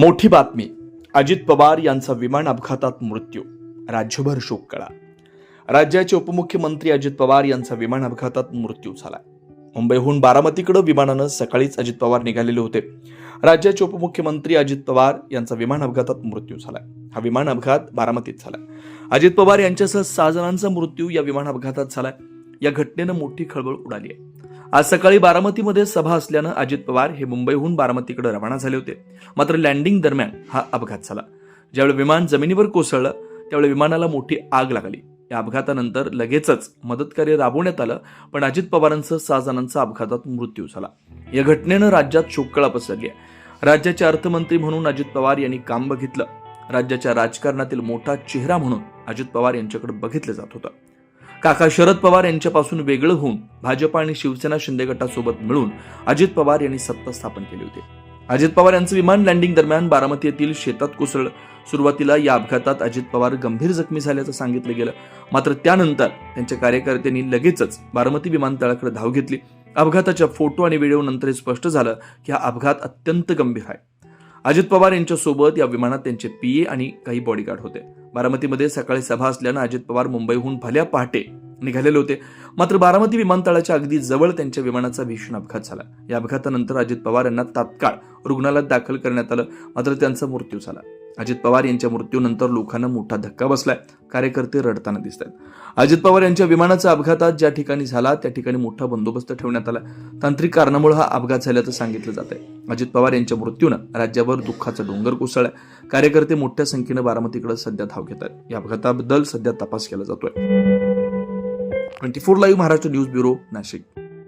मोठी बातमी. अजित पवार यांचा विमान अपघातात मृत्यू. राज्यभर शोककळा राज्याचे उपमुख्यमंत्री अजित पवार यांचा विमान अपघातात मृत्यू झाला. मुंबईहून बारामतीकडे विमानानं सकाळीच अजित पवार निघालेले होते. राज्याचे उपमुख्यमंत्री अजित पवार यांचा विमान अपघातात मृत्यू झाला. हा विमान अपघात बारामतीत झाला. अजित पवार यांच्यासह सहा जणांचा मृत्यू या विमान अपघातात झाला. या घटनेनं मोठी खळबळ उडाली आहे. आज सकाळी बारामतीमध्ये सभा असल्यानं अजित पवार हे मुंबईहून बारामतीकडे रवाना झाले होते. मात्र लँडिंग दरम्यान हा अपघात झाला. ज्यावेळी विमान जमिनीवर कोसळलं त्यावेळी विमानाला मोठी आग लागली. या अपघातानंतर लगेचच मदतकार्य राबवण्यात आलं पण अजित पवारांसह सहा जणांचा अपघातात मृत्यू झाला. या घटनेनं राज्यात शोककळा पसरली आहे. राज्याचे अर्थमंत्री म्हणून अजित पवार यांनी काम बघितलं. राज्याच्या राजकारणातील मोठा चेहरा म्हणून अजित पवार यांच्याकडे बघितलं जात होतं. काका शरद पवार यांच्यापासून वेगळं होऊन भाजप आणि शिवसेना शिंदे गटासोबत मिळून अजित पवार यांनी सत्ता स्थापन केली होती. अजित पवार यांचं विमान लँडिंग दरम्यान बारामती येथील शेतात कोसळलं. सुरुवातीला या अपघातात अजित पवार गंभीर जखमी झाल्याचं सांगितलं गेलं. मात्र त्यानंतर त्यांच्या कार्यकर्त्यांनी लगेचच बारामती विमानतळाकडे धाव घेतली. अपघाताच्या फोटो आणि व्हिडिओ नंतर हे स्पष्ट झालं की हा अपघात अत्यंत गंभीर आहे. अजित पवार यांच्यासोबत या विमानात त्यांचे पीए आणि काही बॉडीगार्ड होते. बारामतीमध्ये सकाळी सभा असल्यानं अजित पवार मुंबईहून भल्या पहाटे निघालेले होते. मात्र बारामती विमानतळाच्या अगदी जवळ त्यांच्या विमानाचा भीषण अपघात झाला. या अपघातानंतर अजित पवार यांना तात्काळ रुग्णालयात दाखल करण्यात आलं. मात्र त्यांचा मृत्यू झाला. अजित पवार यांच्या मृत्यूनंतर लोकांना मोठा धक्का बसलाय. कार्यकर्ते रडताना दिसत आहेत अजित पवार यांच्या विमानाचा अपघातात ज्या ठिकाणी झाला त्या ठिकाणी मोठा बंदोबस्त ठेवण्यात आला तांत्रिक कारणामुळे हा अपघात झाल्याचं सांगितलं जात आहे अजित पवार यांच्या मृत्यूनं राज्यावर दुःखाचा डोंगर कोसळलाय. कार्यकर्ते मोठ्या संख्येनं बारामतीकडे सध्या धाव घेत आहेत या अपघाताबद्दल सध्या तपास केला जातोय. Twenty four live Maharashtra news bureau Nashik.